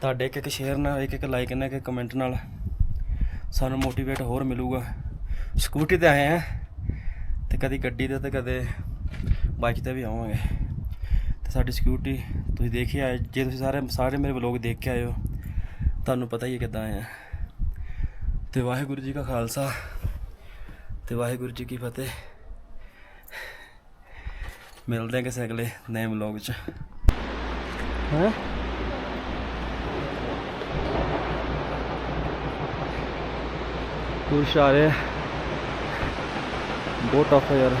ਤੁਹਾਡੇ ਇੱਕ ਇੱਕ ਸ਼ੇਅਰ ਨਾਲ ਇੱਕ ਇੱਕ ਲਾਈਕ ਨਾਲ ਇੱਕ ਇੱਕ ਕਮੈਂਟ ਨਾਲ ਸਾਨੂੰ ਮੋਟੀਵੇਟ ਹੋਰ ਮਿਲੂਗਾ। ਸਕੂਟੀ ਤੇ ਆਏ ਆ ਤੇ ਕਦੀ ਗੱਡੀ ਤੇ ਤੇ ਕਦੇ ਬਾਈਕ ਤੇ ਵੀ ਆਵਾਂਗੇ। ਤੇ ਸਾਡੀ ਸਕੂਟੀ ਤੁਸੀਂ ਦੇਖਿਆ ਹੈ, ਜੇ ਤੁਸੀਂ ਸਾਰੇ ਸਾਰੇ ਮੇਰੇ ਵਲੋਗ ਦੇਖ ਕੇ ਆਏ ਹੋ ਤੁਹਾਨੂੰ ਪਤਾ ਹੀ ਹੈ ਕਿੱਦਾਂ ਆਏ ਆ। ਤੇ ਵਾਹਿਗੁਰੂ ਜੀ ਕਾ ਖਾਲਸਾ ਤੇ ਵਾਹਿਗੁਰੂ ਜੀ ਕੀ ਫਤਿਹ। ਮਿਲਦੇ ਹਾਂ ਕਿਸੇ ਅਗਲੇ ਨਵੇਂ ਵਲੋਗ 'ਚ। ਹੈ? ਪੁਰਸ਼ ਆ ਰਹੇ ਆ। ਬਹੁਤ ਟਫ ਹੈ ਯਾਰ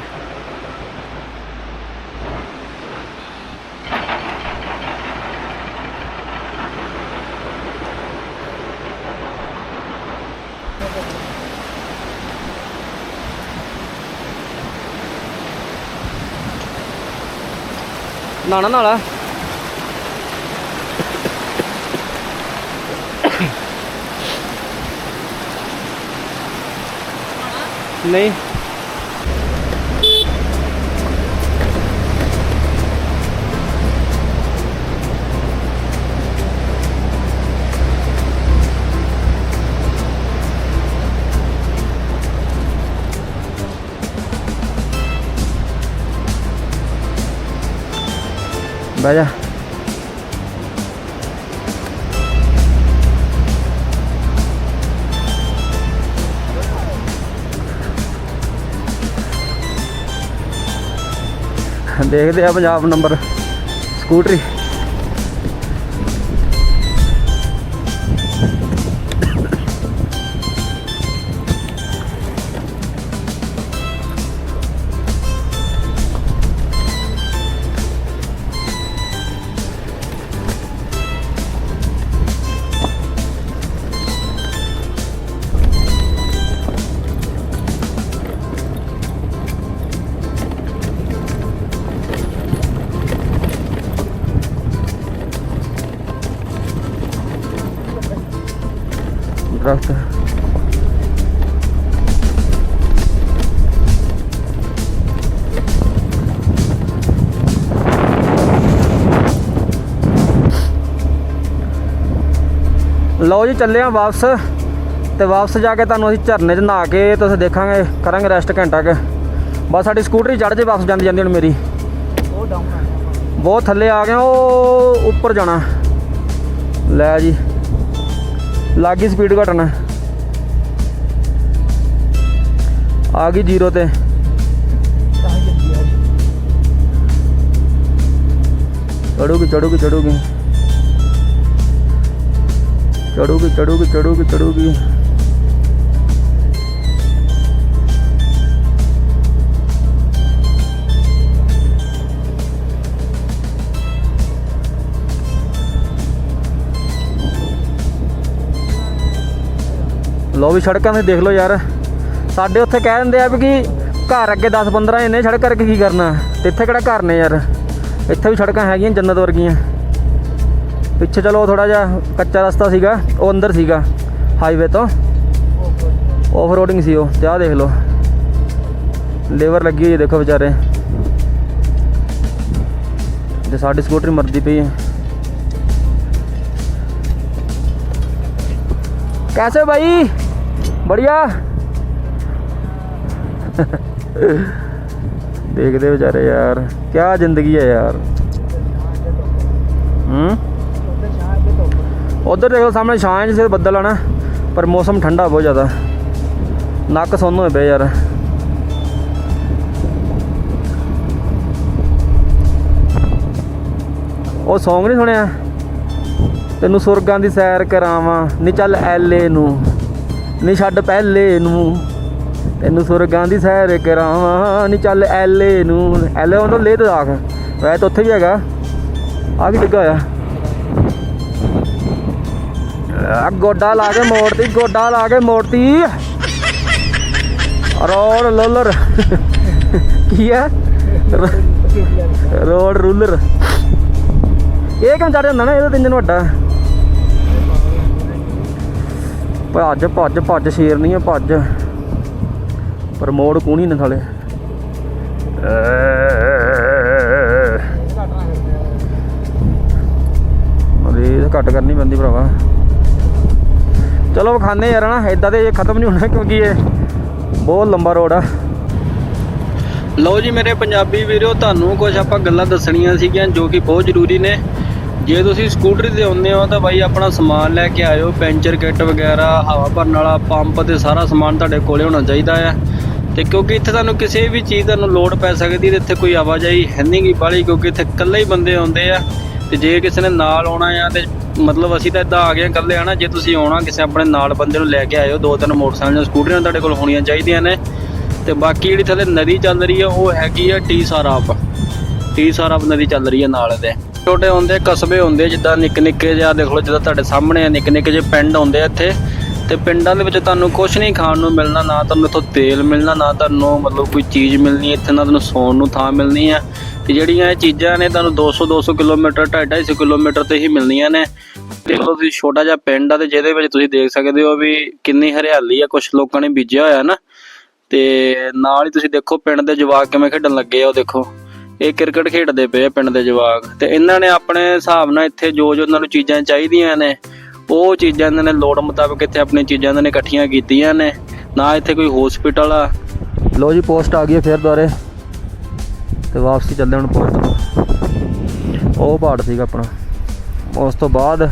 ਨਾਣਾ ਨਾਲਾ ਨਹੀਂ ਬਹਿ ਦੇਖਦੇ ਆ ਪੰਜਾਬ ਨੰਬਰ ਸਕੂਟਰੀ। ਲਓ ਜੀ ਚੱਲੇ ਆ ਵਾਪਸ ਤੇ ਵਾਪਸ ਜਾ ਕੇ ਤੁਹਾਨੂੰ ਅਸੀਂ ਝਰਨੇ 'ਚ ਨਹਾ ਕੇ ਤੇ ਅਸੀਂ ਦੇਖਾਂਗੇ ਕਰਾਂਗੇ ਰੈਸਟ ਘੰਟਾ ਕੁ। ਬਸ ਸਾਡੀ ਸਕੂਟਰੀ ਚੜ੍ਹ ਜੇ ਵਾਪਸ ਜਾਂਦੀ ਜਾਂਦੀ ਹੁਣ ਮੇਰੀ। ਉਹ ਡਾਊਨ ਬਹੁਤ ਥੱਲੇ ਆ ਗਏ ਉਹ ਉੱਪਰ ਜਾਣਾ। ਲੈ ਜੀ ਲੱਗੀ ਸਪੀਡ ਘਟਣਾ। ਆ ਗਈ ਜ਼ੀਰੋ ਤੇ। ਚੜੂਗੀ ਚੜੂਗੀ ਚੜੂਗੀ ਚੜੂਗੀ ਚੜੂਗੀ ਚੜੂਗੀ ਚੜੂਗੀ ਲੋ ਵੀ ਸੜਕਾਂ ਤੇ ਦੇਖ ਲਓ ਯਾਰ ਸਾਡੇ ਉੱਥੇ ਕਹਿ ਦਿੰਦੇ ਆ ਵੀ ਕਿ ਘਰ ਅੱਗੇ 10 15 ਇੰਨੇ ਸੜਕ ਕਰਕੇ ਕੀ ਕਰਨਾ ਤੇ ਇੱਥੇ ਕਿਹੜਾ ਘਰ ਨੇ ਯਾਰ ਇੱਥੇ ਵੀ ਸੜਕਾਂ ਹੈਗੀਆਂ ਜੰਨਤ ਵਰਗੀਆਂ ਪਿੱਛੇ ਚਲੋ ਥੋੜਾ ਜਿਹਾ ਕੱਚਾ ਰਸਤਾ ਸੀਗਾ ਉਹ ਅੰਦਰ ਸੀਗਾ ਹਾਈਵੇ ਤੋਂ ਆਫ ਰੋਡਿੰਗ ਸੀ ਉਹ ਤੇ ਆਹ ਦੇਖ ਲਓ ਲੇਬਰ ਲੱਗੀ ਹੋਈ ਹੈ ਦੇਖੋ ਵਿਚਾਰੇ ਤੇ ਸਾਡੀ ਸਕੂਟਰੀ ਮਰਦੀ ਪਈ ਹੈ कैसे भाई बढ़िया ਦੇਖਦੇ ਵਿਚਾਰੇ ਯਾਰ ਕੀ ਜ਼ਿੰਦਗੀ ਹੈ ਯਾਰ ਹੂੰ ਉੱਧਰ ਛਾਂ ਅੱਗੇ ਧੁੱਪ ਉਧਰ ਦੇਖੋ ਸਾਹਮਣੇ ਛਾਂ ਜਿਸੇ ਬੱਦਲ ਆ ਪਰ ਮੌਸਮ ਠੰਡਾ ਬਹੁਤ ਜ਼ਿਆਦਾ। ਨੱਕ ਸੁੰਨ ਹੋਏ ਪਏ ਯਾਰ। ਉਹ Song ਨਹੀਂ ਸੁਣਿਆ? ਤੈਨੂੰ ਸੁਰਗਾਂ ਦੀ ਸੈਰ ਕਰਾਵਾਂ, ਨੀ ਚੱਲ ਐਲੇ ਨੂੰ, ਨੀ ਛੱਡ ਪਹਿਲੇ ਨੂੰ। ਤੈਨੂੰ ਸੁਰਗਾਂ ਦੀ ਸੈਰ ਕਰਾਵਾਂ, ਨੀ ਚੱਲ ਐਲੇ ਨੂੰ। ਐਲੇ ਉਹ ਲੈ ਤੇ ਵੈਸੇ ਤਾਂ ਉੱਥੇ ਵੀ ਹੈਗਾ। ਆ ਕੀ ਲੱਗਾ ਹੋਇਆ? ਆ ਗੋਡਾ ਲਾ ਕੇ ਮੋੜਤੀ, ਗੋਡਾ ਲਾ ਕੇ ਮੋੜਤੀ। ਰੋਡ ਲੋਲਰ ਕੀ ਹੈ? Road ruler. ਇਹ ਕਿਉਂ ਚੜ ਜਾਂਦਾ ਨਾ? ਇਹਦਾ ਇੰਜਨ ਵੱਡਾ। ਭੱਜ ਭੱਜ ਭੱਜ, ਸ਼ੇਰ ਨਹੀਂ ਆ ਭੱਜ। ਪਰ ਮੋੜ ਕੂਣੀ ਨਾ ਥਾਲੇ ਘਟਣਾ ਕਰਦੇ ਘੱਟ ਕਰਨੀ ਪੈਂਦੀ ਭਰਾਵਾ। ਚਲੋ ਵਿਖਾਣੇ ਯਾਰ ਨਾ ਇਦਾਂ ਤੇ ਖਤਮ ਨਹੀਂ ਹੋਣਾ ਕਿਉਂਕਿ ਇਹ ਬਹੁਤ ਲੰਬਾ ਰੋਡ ਆ। ਲਓ ਜੀ ਮੇਰੇ ਪੰਜਾਬੀ ਵੀਰੋ, ਤੁਹਾਨੂੰ ਕੁਝ ਆਪਾਂ ਗੱਲਾਂ ਦੱਸਣੀਆਂ ਸੀਗੀਆਂ ਜੋ ਕਿ ਬਹੁਤ ਜ਼ਰੂਰੀ ਨੇ। ਜੇ ਤੁਸੀਂ ਸਕੂਟਰੀ ਤੇ ਆਉਂਦੇ ਹੋ ਤਾਂ ਬਾਈ ਆਪਣਾ ਸਮਾਨ ਲੈ ਕੇ ਆਇਓ, ਪੈਂਚਰ ਕਿੱਟ ਵਗੈਰਾ, ਹਵਾ ਭਰਨ ਵਾਲਾ ਪੰਪ ਤੇ ਸਾਰਾ ਸਮਾਨ ਤੁਹਾਡੇ ਕੋਲੇ ਹੋਣਾ ਚਾਹੀਦਾ ਆ। ਤੇ ਕਿਉਂਕਿ ਇੱਥੇ ਤੁਹਾਨੂੰ ਕਿਸੇ ਵੀ ਚੀਜ਼ ਤੁਹਾਨੂੰ ਨੂੰ ਲੋਡ ਪੈ ਸਕਦੀ ਤੇ ਇੱਥੇ ਕੋਈ ਆਵਾਜਾਈ ਹੈ ਨਹੀਂ ਗੀ ਬਾਹਲੀ, ਕਿਉਂਕਿ ਇੱਥੇ ਇਕੱਲੇ ਹੀ ਬੰਦੇ ਆਉਂਦੇ ਆ। ਤੇ ਜੇ ਕਿਸੇ ਨੇ ਨਾਲ ਆਉਣਾ ਆ ਤੇ ਮਤਲਬ ਅਸੀਂ ਤਾਂ ਇਦਾਂ ਆ ਗਏ ਹਾਂ ਇਕੱਲੇ ਆ ਨਾ ਜੇ ਤੁਸੀਂ ਆਉਣਾ, ਕਿਸੇ ਆਪਣੇ ਨਾਲ ਬੰਦੇ ਨੂੰ ਲੈ ਕੇ ਆਇਓ, ਦੋ ਤਿੰਨ ਮੋਟਰਸਾਈਕਲ ਜਾਂ ਸਕੂਟਰੀਆਂ ਤੁਹਾਡੇ ਕੋਲ ਹੋਣੀਆਂ ਚਾਹੀਦੀਆਂ ਨੇ। ਤੇ ਬਾਕੀ ਜਿਹੜੀ ਥੱਲੇ ਨਦੀ ਚੱਲ ਰਹੀ ਆ, ਉਹ ਹੈਗੀ ਆ ਟੀ ਸਾਰਾਪ ਟੀ ਸਾਰਾਪ ਨਦੀ ਚੱਲ ਰਹੀ ਆ ਨਾਲ ਦੇ ਛੋਟੇ ਹੁੰਦੇ, ਕਸਬੇ ਹੁੰਦੇ, ਜਿੱਦਾਂ ਨਿੱਕੇ ਨਿੱਕੇ ਜਿਹਾ ਦੇਖ ਲਓ ਜਿੱਦਾਂ ਤੁਹਾਡੇ ਸਾਹਮਣੇ ਆ ਨਿੱਕੇ ਨਿੱਕੇ ਜਿਹੇ ਪਿੰਡ ਹੁੰਦੇ ਆ ਇੱਥੇ। ਤੇ ਪਿੰਡਾਂ ਦੇ ਵਿੱਚ ਤੁਹਾਨੂੰ ਕੁਝ ਨਹੀਂ ਖਾਣ ਨੂੰ ਮਿਲਣਾ, ਨਾ ਤੁਹਾਨੂੰ ਇੱਥੋਂ ਤੇਲ ਮਿਲਣਾ, ਨਾ ਤੁਹਾਨੂੰ ਮਤਲਬ ਕੋਈ ਚੀਜ਼ ਮਿਲਣੀ, ਇੱਥੇ ਨਾ ਤੁਹਾਨੂੰ ਸੌਣ ਨੂੰ ਥਾਂ ਮਿਲਣੀ ਆ। ਤੇ ਜਿਹੜੀਆਂ ਇਹ ਚੀਜ਼ਾਂ ਨੇ ਤੁਹਾਨੂੰ 200 200 ਕਿਲੋਮੀਟਰ 250 ਕਿਲੋਮੀਟਰ ਤੇ ਹੀ ਮਿਲਣੀਆਂ ਨੇ। ਦੇਖ ਤੁਸੀਂ ਛੋਟਾ ਜਿਹਾ ਪਿੰਡ ਆ ਤੇ ਜਿਹਦੇ ਵਿੱਚ ਤੁਸੀਂ ਦੇਖ ਸਕਦੇ ਹੋ ਵੀ ਕਿੰਨੀ ਹਰਿਆਲੀ ਆ ਕੁਝ ਲੋਕਾਂ ਨੇ ਬੀਜਿਆ ਹੋਇਆ ਨਾ। ਤੇ ਨਾਲ ਹੀ ਤੁਸੀਂ ਦੇਖੋ ਪਿੰਡ ਦੇ ਜਵਾਕ ਕਿਵੇਂ ਖੇਡਣ ਲੱਗੇ ਆ, ਉਹ ਦੇਖੋ। ਇਹ ਕ੍ਰਿਕਟ ਖੇਡਦੇ ਪਏ ਆ ਪਿੰਡ ਦੇ ਜਵਾਕ। ਤੇ ਇਹਨਾਂ ਨੇ ਆਪਣੇ ਹਿਸਾਬ ਨਾਲ ਇੱਥੇ ਜੋ ਜੋ ਉਹਨਾਂ ਨੂੰ ਚੀਜ਼ਾਂ ਚਾਹੀਦੀਆਂ ਨੇ, ਉਹ ਚੀਜ਼ਾਂ ਇਹਨਾਂ ਨੇ ਲੋੜ ਮੁਤਾਬਕ ਇੱਥੇ ਆਪਣੀਆਂ ਚੀਜ਼ਾਂ ਇਹਨਾਂ ਨੇ ਇਕੱਠੀਆਂ ਕੀਤੀਆਂ ਨੇ। ਨਾ ਇੱਥੇ ਕੋਈ ਹਸਪੀਟਲ ਆ। ਲੋ ਜੀ ਪੋਸਟ ਆ ਗਈ ਹੈ ਫੇਰ ਦੁਆਰੇ ਤੇ ਵਾਪਸੀ ਚੱਲਦੇ ਹੁਣ ਪੋਸਟ ਉਹ ਪਹਾੜ ਸੀਗਾ ਆਪਣਾ। ਉਸ ਤੋਂ ਬਾਅਦ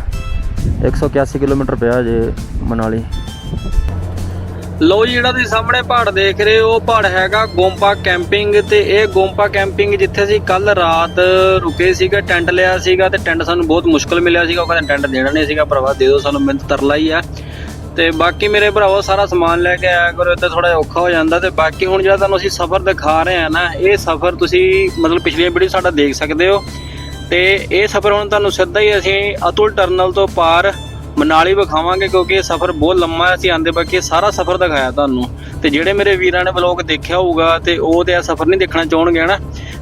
181 ਕਿਲੋਮੀਟਰ ਪਿਆ ਜੇ ਮਨਾਲੀ। ਲੋ ਜਿਹੜਾ ਤੁਸੀਂ ਸਾਹਮਣੇ ਪਹਾੜ ਦੇਖ ਰਹੇ ਹੋ, ਉਹ ਪਹਾੜ ਹੈਗਾ ਗੋਂਪਾ ਕੈਂਪਿੰਗ ਤੇ ਇਹ ਗੋਂਪਾ ਕੈਂਪਿੰਗ ਜਿੱਥੇ ਅਸੀਂ ਕੱਲ ਰਾਤ ਰੁਕੇ ਸੀਗਾ, ਟੈਂਟ ਲਿਆ ਸੀਗਾ ਤੇ ਟੈਂਟ ਸਾਨੂੰ ਬਹੁਤ ਮੁਸ਼ਕਲ ਮਿਲਿਆ ਸੀਗਾ, ਉਹ ਕਹਿੰਦੇ ਟੈਂਟ ਦੇਣਾ ਨਹੀਂ ਸੀਗਾ, ਭਰਾਵਾ ਦੇ ਦਿਓ, ਸਾਨੂੰ ਮਿਹਨਤ ਤਰਲਾ ਹੀ ਆ। ਤੇ ਬਾਕੀ ਮੇਰੇ ਭਰਾਵੋ, ਸਾਰਾ ਸਮਾਨ ਲੈ ਕੇ ਆਇਆ ਕਰੋ, ਇੱਥੇ ਥੋੜਾ ਔਖਾ ਹੋ ਜਾਂਦਾ ਤੇ ਬਾਕੀ ਹੁਣ ਜਿਹੜਾ ਤੁਹਾਨੂੰ ਅਸੀਂ ਸਫ਼ਰ ਦਿਖਾ ਰਹੇ ਆ ਨਾ, ਇਹ ਸਫ਼ਰ ਤੁਸੀਂ ਮਤਲਬ ਪਿਛਲੀਆਂ ਵੀਡੀਓ ਸਾਡਾ ਦੇਖ ਸਕਦੇ ਹੋ। ਤੇ ਇਹ ਸਫ਼ਰ ਹੁਣ ਤੁਹਾਨੂੰ ਸਿੱਧਾ ਹੀ ਅਸੀਂ ਅਤੁਲ ਟਰਨਲ ਤੋਂ ਪਾਰ ਮਨਾਲੀ ਵਿਖਾਵਾਂਗੇ ਕਿਉਂਕਿ ਇਹ ਸਫ਼ਰ ਬਹੁਤ ਲੰਮਾ ਹੈ, ਅਸੀਂ ਆਂਦੇ ਬਾਕੀ ਸਾਰਾ ਸਫ਼ਰ ਦਿਖਾਇਆ ਤੁਹਾਨੂੰ। ਤੇ ਜਿਹੜੇ ਮੇਰੇ ਵੀਰਾਂ ਨੇ ਵਲੌਗ ਦੇਖਿਆ ਹੋਊਗਾ ਤੇ ਉਹ ਤੇ ਇਹ ਸਫ਼ਰ ਨਹੀਂ ਦੇਖਣਾ ਚਾਹਣਗੇ, ਹਨਾ?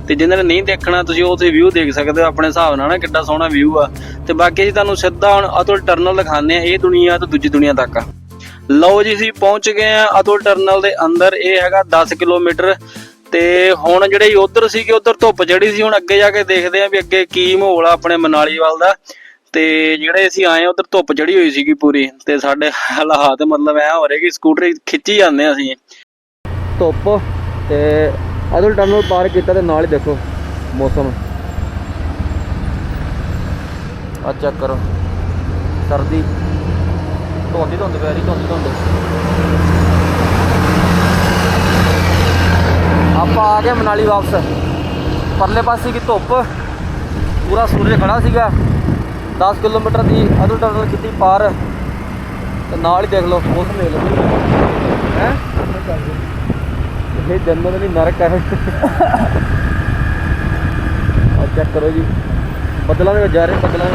ਤੇ ਜਿਨ੍ਹਾਂ ਨੇ ਨਹੀਂ ਦੇਖਣਾ, ਤੁਸੀਂ ਉਹ ਵਿਊ ਦੇਖ ਸਕਦੇ ਹੋ ਆਪਣੇ ਹਿਸਾਬ ਨਾਲ ਨਾ ਕਿੱਡਾ ਸੋਹਣਾ ਵਿਊ ਆ। ਤੇ ਬਾਕੀ ਅਸੀਂ ਤੁਹਾਨੂੰ ਸਿੱਧਾ ਹੁਣ ਅਤੁਲ ਟਰਨਲ ਦਿਖਾਉਂਦੇ ਆ ਇਹ ਦੁਨੀਆ ਤੋਂ ਦੂਜੀ ਦੁਨੀਆ ਤੱਕ। ਲਓ ਜੀ, ਅਸੀਂ ਪਹੁੰਚ ਗਏ ਆ ਅਤੁਲ ਟਰਨਲ ਦੇ ਅੰਦਰ, ਇਹ ਹੈਗਾ 10 ਕਿਲੋਮੀਟਰ। ਤੇ ਹੁਣ ਜਿਹੜੇ ਉਧਰ ਸੀਗੇ, ਉਧਰ ਧੁੱਪ ਚੜੀ ਸੀ, ਹੁਣ ਅੱਗੇ ਜਾ ਕੇ ਦੇਖਦੇ ਆ ਵੀ ਅੱਗੇ ਕੀ ਮਾਹੌਲ ਆ ਆਪਣੇ ਮਨਾਲੀ ਵੱਲ ਦਾ। ਤੇ ਜਿਹੜੇ ਅਸੀਂ ਆਏ ਉਧਰ ਧੁੱਪ ਚੜੀ ਹੋਈ ਸੀਗੀ ਪੂਰੀ ਤੇ ਸਾਡੇ ਹਾਲਾਤ ਮਤਲਬ ਐ ਹੋ ਰਹੇ ਕਿ ਸਕੂਟਰ ਖਿੱਚੀ ਜਾਂਦੇ ਆ ਅਸੀਂ। ਧੁੱਪ ਤੇ ਅਦਲ ਟਨਲ ਪਾਰ ਕੀਤਾ ਤੇ ਨਾਲ ਹੀ ਦੇਖੋ ਮੌਸਮ। ਆ ਚੈੱਕ ਕਰੋ। ਸਰਦੀ। ਧੁੰਦੀ ਧੁੰਦ ਪੈ ਰਹੀ ਧੁੰਦੀ ਧੁੰਦ। ਆਪਾਂ ਆ ਗਏ ਮਨਾਲੀ ਵਾਪਸ। ਪਰਲੇ ਪਾਸੇ ਕੀ ਧੁੱਪ? ਪੂਰਾ ਸੂਰਜ ਖੜਾ ਸੀਗਾ। 10 ਕਿਲੋਮੀਟਰ ਦੀ ਅਦੁਲ ਟਨਲ ਕੀਤੀ ਪਾਰ। ਤੇ ਨਾਲ ਹੀ ਦੇਖ ਲਓ ਮੌਸਮ ਦੇਖ ਲਓ ਹੈ? ਇਹ ਜੰਨਤ ਨਹੀਂ ਨਰਕ ਹੈ ਆ ਚੈੱਕ ਕਰੋ ਜੀ। ਬੱਦਲਾਂ ਦੇ ਵਿੱਚ ਜਾ ਰਹੇ, ਬੱਦਲਾਂ ਦੇ